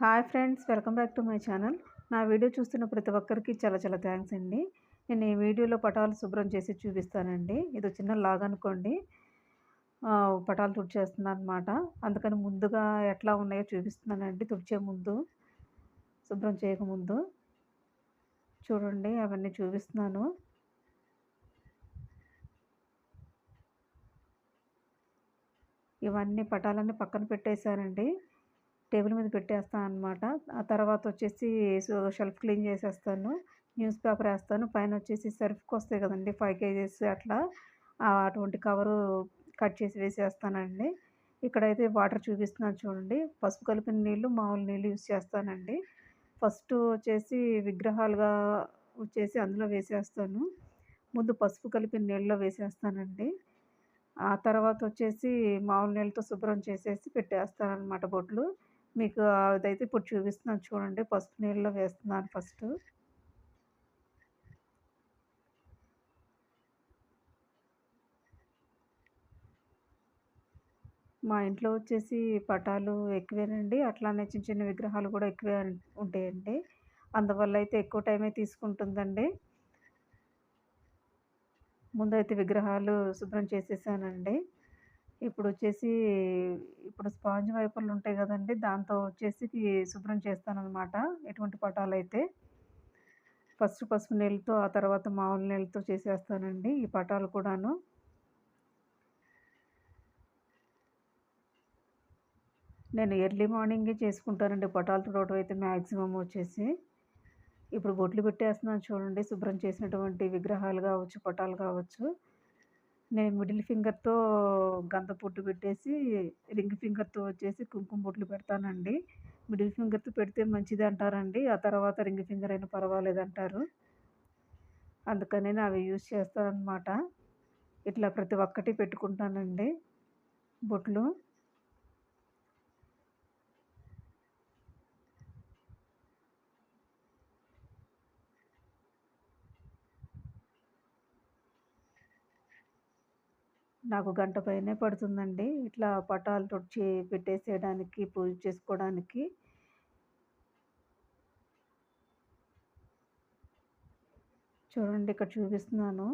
Hi friends welcome back to my channel. నా video చూస్తున్న ప్రతి ఒక్కరికి చాలా చాలా థ్యాంక్స్ అండి. నేను ఈ వీడియోలో పటాలు శుభ్రం చేసి చూపిస్తానండి. ఇది చిన్న లాగ్ అనుకోండి. పటాలు తుడిచేస్తున్నాను అనమాట అందుకని ముందుగా ఎట్లా ఉన్నాయో చూపిస్తున్నానండి. తుడిచే ముందు శుభ్రం చేయకముందు చూడండి అవన్నీ చూపిస్తున్నాను. ఇవన్నీ పటాలన్నీ పక్కన పెట్టేశానండి. టేబుల్ మీద పెట్టేస్తాను అనమాట ఆ తర్వాత వచ్చేసి షెల్ఫ్ క్లీన్ చేసేస్తాను. న్యూస్ పేపర్ వేస్తాను. పైన వచ్చేసి సర్ఫ్కి వస్తాయి కదండి ఫైవ్ కేజీస్ అట్లా. అటువంటి కవరు కట్ చేసి వేసేస్తానండి. ఇక్కడైతే వాటర్ చూపిస్తున్నాను చూడండి. పసుపు కలిపిన నీళ్ళు మామూలు నీళ్ళు యూస్ చేస్తానండి. ఫస్ట్ వచ్చేసి విగ్రహాలుగా వచ్చేసి అందులో వేసేస్తాను. ముందు పసుపు కలిపిన నీళ్ళలో వేసేస్తానండి. ఆ తర్వాత వచ్చేసి మామూలు నీళ్ళతో శుభ్రం చేసేసి పెట్టేస్తాను అనమాట బొట్లు. మీకు అదైతే ఇప్పుడు చూపిస్తున్నాను చూడండి. పసుపు నీళ్ళలో వేస్తున్నాను ఫస్ట్. మా ఇంట్లో వచ్చేసి పటాలు ఎక్కువేనండి. అట్లానే చిన్న చిన్న విగ్రహాలు కూడా ఎక్కువే ఉంటాయండి. అందువల్ల అయితే ఎక్కువ టైమే తీసుకుంటుందండి. ముందైతే విగ్రహాలు శుభ్రం చేసేసానండి. ఇప్పుడు వచ్చేసి ఇప్పుడు స్పాంజ్ వైపర్లు ఉంటాయి కదండి దాంతో వచ్చేసి శుభ్రం చేస్తానన్నమాట ఎటువంటి పటాలు అయితే ఫస్ట్ పసుపు నీళ్ళతో ఆ తర్వాత మామూలు నీళ్ళతో చేసేస్తానండి ఈ పటాలు కూడాను. నేను ఎర్లీ మార్నింగే చేసుకుంటానండి పటాలు తుడవటం అయితే మ్యాక్సిమం వచ్చేసి. ఇప్పుడు బొట్లు పెట్టేస్తున్నాను చూడండి శుభ్రం చేసినటువంటి విగ్రహాలు కావచ్చు పటాలు కావచ్చు. నేను మిడిల్ ఫింగర్తో గంధ పొట్టు పెట్టేసి రింగ్ ఫింగర్తో వచ్చేసి కుంకుమ బొట్లు పెడతానండి. మిడిల్ ఫింగర్తో పెడితే మంచిది అంటారండి. ఆ తర్వాత రింగ్ ఫింగర్ అయినా పర్వాలేదు అంటారు. అందుకని నేను అవి యూజ్ చేస్తాను అనమాట ఇట్లా ప్రతి ఒక్కటి పెట్టుకుంటానండి బొట్లు. నాకు గంట పైనే పడుతుందండి. ఇట్లా పటాలు తుడిచి పెట్టేసేయడానికి పూజ చేసుకోవడానికి. చూడండి ఇక్కడ చూపిస్తున్నాను.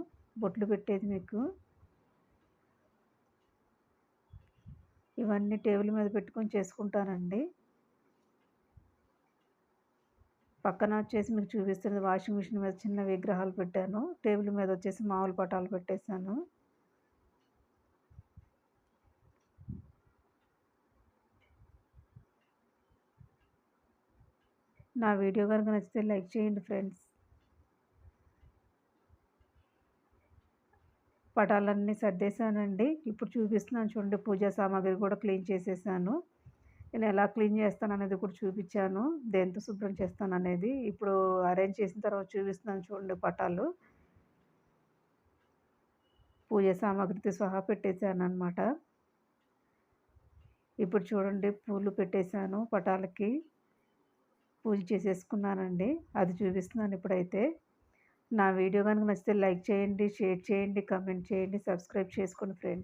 బొట్లు పెట్టేది మీకు. ఇవన్నీ టేబుల్ మీద పెట్టుకొని చేసుకుంటానండి. పక్కన వచ్చేసి మీకు చూపిస్తుంది వాషింగ్ మిషన్ మీద చిన్న విగ్రహాలు పెట్టాను. టేబుల్ మీద వచ్చేసి మామూలు పటాలు పెట్టేశాను. నా వీడియో కనుక నచ్చితే లైక్ చేయండి ఫ్రెండ్స్. పటాలన్నీ సర్దేశానండి. ఇప్పుడు చూపిస్తున్నాను చూడండి పూజా సామాగ్రి కూడా క్లీన్ చేసేసాను. నేను ఎలా క్లీన్ చేస్తాను అనేది కూడా చూపించాను. దేంతో శుభ్రం చేస్తాను అనేది ఇప్పుడు అరేంజ్ చేసిన తర్వాత చూపిస్తున్నాను చూడండి పటాలు. పూజ సామాగ్రితో సహా పెట్టేశాను అనమాట ఇప్పుడు చూడండి పూలు పెట్టేశాను పటాలకి. పూజ చేసేసుకున్నానండి. అది చూపిస్తున్నాను ఇప్పుడైతే. నా వీడియో కనుక నచ్చితే లైక్ చేయండి షేర్ చేయండి కమెంట్ చేయండి సబ్స్క్రైబ్ చేసుకోండి ఫ్రెండ్స్.